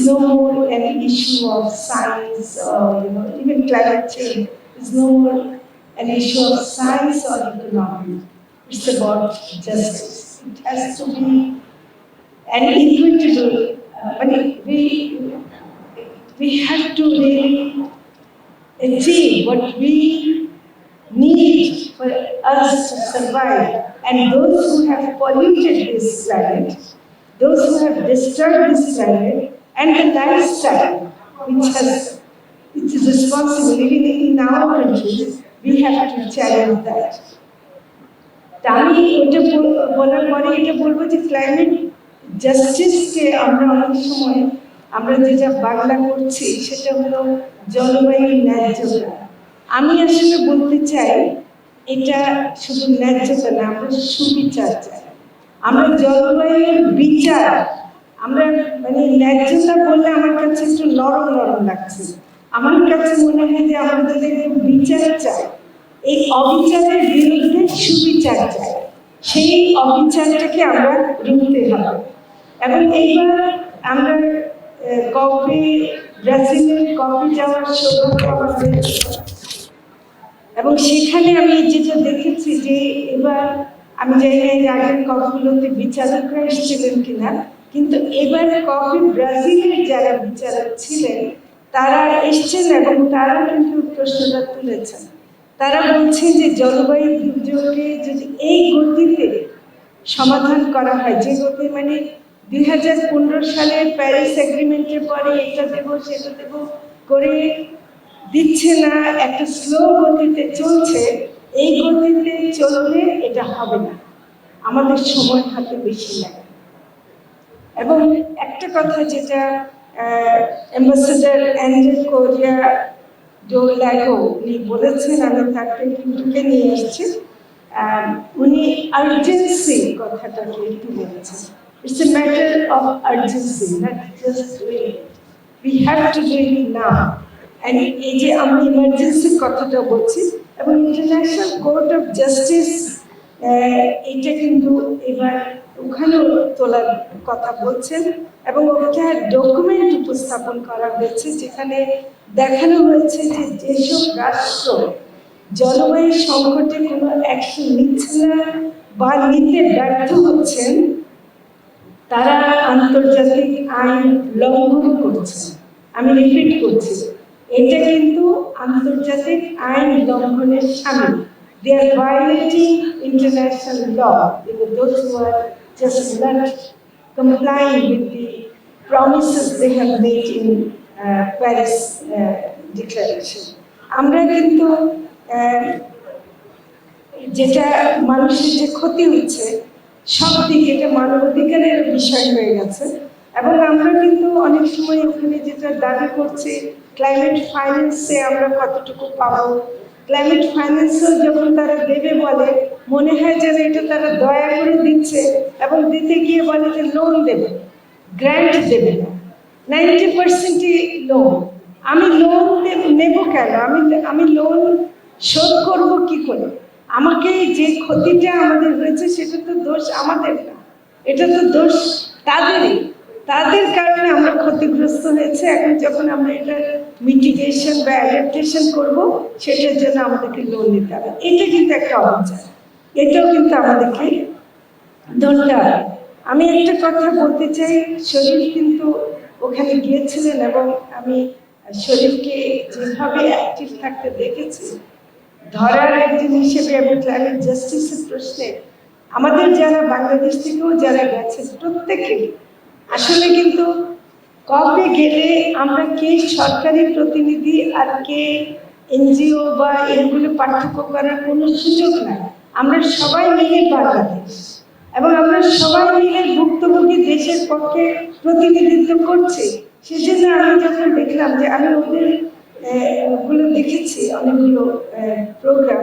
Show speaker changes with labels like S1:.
S1: is no more an issue of science or you know even climate change is no more an issue of science or economics. It's about justice. It has to be an equitable. Uh, but we we have to really achieve what we need for us to survive. And those who have polluted this planet, those who have disturbed this planet, and the which has which is responsible even in our countries, we have to challenge that. আমি বল- বলার পরে এটা বলব যে climate জাস্টিসকে আমরা অনেক সময় আমরা যেটা বাংলা করছি সেটা হলো জলবায়ু ন্যায্যতা আমি আসলে বলতে চাই এটা শুধু ন্যায্যতা না আমরা সুবিচার চাই আমরা জলবায়ুর বিচার আমরা মানে ন্যায্যতা বললে আমার কাছে একটু নরম নরম লাগছে। আমার কাছে মনে হয় যে যদি বিচার চাই। এই অবিচারের বিরুদ্ধে সুবিচার চাই। সেই অবিচারটাকে আমরা রুখতে হবে। এবং এইবার আমরা কফি ব্রাজিলের কফি যাওয়ার সৌভাগ্য আমার। এবং সেখানে আমি যেটা দেখেছি যে এবার আমি জানি এর আগের কফিগুলোতে বিচারকরা এসেছিলেন কিনা। কিন্তু এবার কফি ব্রাজিলের যারা বিচারক ছিলেন, তারা এসছেন এবং তারা কিন্তু প্রশ্নটা তুলেছেন। তারা বলছেন যে জলবায়ু দুর্যোগকে যদি এই গতিতে সমাধান করা হয়, যে গতি মানে দুই হাজার পনেরো সালের প্যারিস এগ্রিমেন্টের পরে এটা দেবো, সেটা দেব করে দিচ্ছে না, একটা স্লো গতিতে চলছে, এই গতিতে চললে এটা হবে না। আমাদের সময় হাতে বেশি লাগে এবং একটা কথা যেটা অ্যাম্বাসেডার অ্যান্ড্রে কোরিয়া ডোলাগো উনি বলেছেন, আমি তাকে কিন্তু নিয়ে এসেছি উনি আর্জেন্সি কথাটাকে তুলে এনেছেন it's a matter of urgency not just we have to do it now and এই যে আমি ইমার্জেন্সির কথাটা বলছি, এবং ইন্টারন্যাশনাল কোর্ট অফ জাস্টিস এটা কিন্তু এবার ওখানেও তোলার কথা বলছেন এবং ওটা ডকুমেন্ট উপস্থাপন করা হয়েছে যেখানে দেখানো হয়েছে যে যেসব রাষ্ট্র জলবায়ু সংকটে কোনো অ্যাকশন নিচ্ছে না বা নিতে ব্যর্থ হচ্ছেন, তারা আন্তর্জাতিক আইন লঙ্ঘন করছে আমি রিপিট করছি, এটা কিন্তু আন্তর্জাতিক আইন লঙ্ঘনের সামিল। They are violating international law in those who are just not complying with the promises they have made in uh, Paris uh, Declaration. আমরা কিন্তু আহ, যেটা মানুষের যে ক্ষতি হচ্ছে সব দিকে এটা মানবাধিকারের বিষয় হয়ে গেছে এবং আমরা কিন্তু অনেক সময় ওখানে যেটা দাবি করছি ক্লাইমেট ফাইন্যান্সে আমরা কতটুকু পাবো ক্লাইমেট ফাইন্যান্সও যখন তারা দেবে বলে, মনে হয় যেন এটা তারা দয়া করে দিচ্ছে এবং দিতে গিয়ে বলে যে লোন দেবে। গ্র্যান্ট দেবে না। নাইনটি পার্সেন্টই লোন আমি লোন নেব কেন? আমি আমি লোন শোধ করব কি করে? আমাকে যে ক্ষতিটা আমাদের হয়েছে সেটা তো দোষ আমাদের না। এটা তো দোষ তাদেরই। তাদের কারণে আমরা হয়েছে, এখন যখন আমরা এটা মিটিগেশন বা অ্যাডাপ্টেশন করব, সেটার জন্য আমাদেরকে লোন নিতে হবে। এটা কিন্তু একটা অবিচার। এটাও কিন্তু আমাদেরকে ধরতে আমি একটা কথা বলতে চাই, শরীফ কিন্তু ওখানে গিয়েছিলেন এবং আমি শরীফকে যেভাবে অ্যাক্টিভ থাকতে দেখেছি, ধরার একজন হিসেবে এবং ক্লাইমেট জাস্টিসের প্রশ্নে, আমাদের যারা বাংলাদেশ থেকেও যারা গেছে প্রত্যেকেই আসলে কিন্তু কবে গেলে আমরা কে সরকারি প্রতিনিধি আর কে এনজিও বা এগুলো পার্থক্য করার কোনো সুযোগ নাই? আমরা সবাই মিলে বাংলাদেশ। এবং আমরা সবাই মিলে ভুক্তভোগী দেশের পক্ষে প্রতিনিধিত্ব করছি। সেজন্য আমি যখন দেখলাম যে আমি ওদেরগুলো দেখেছি, অনেকগুলো প্রোগ্রাম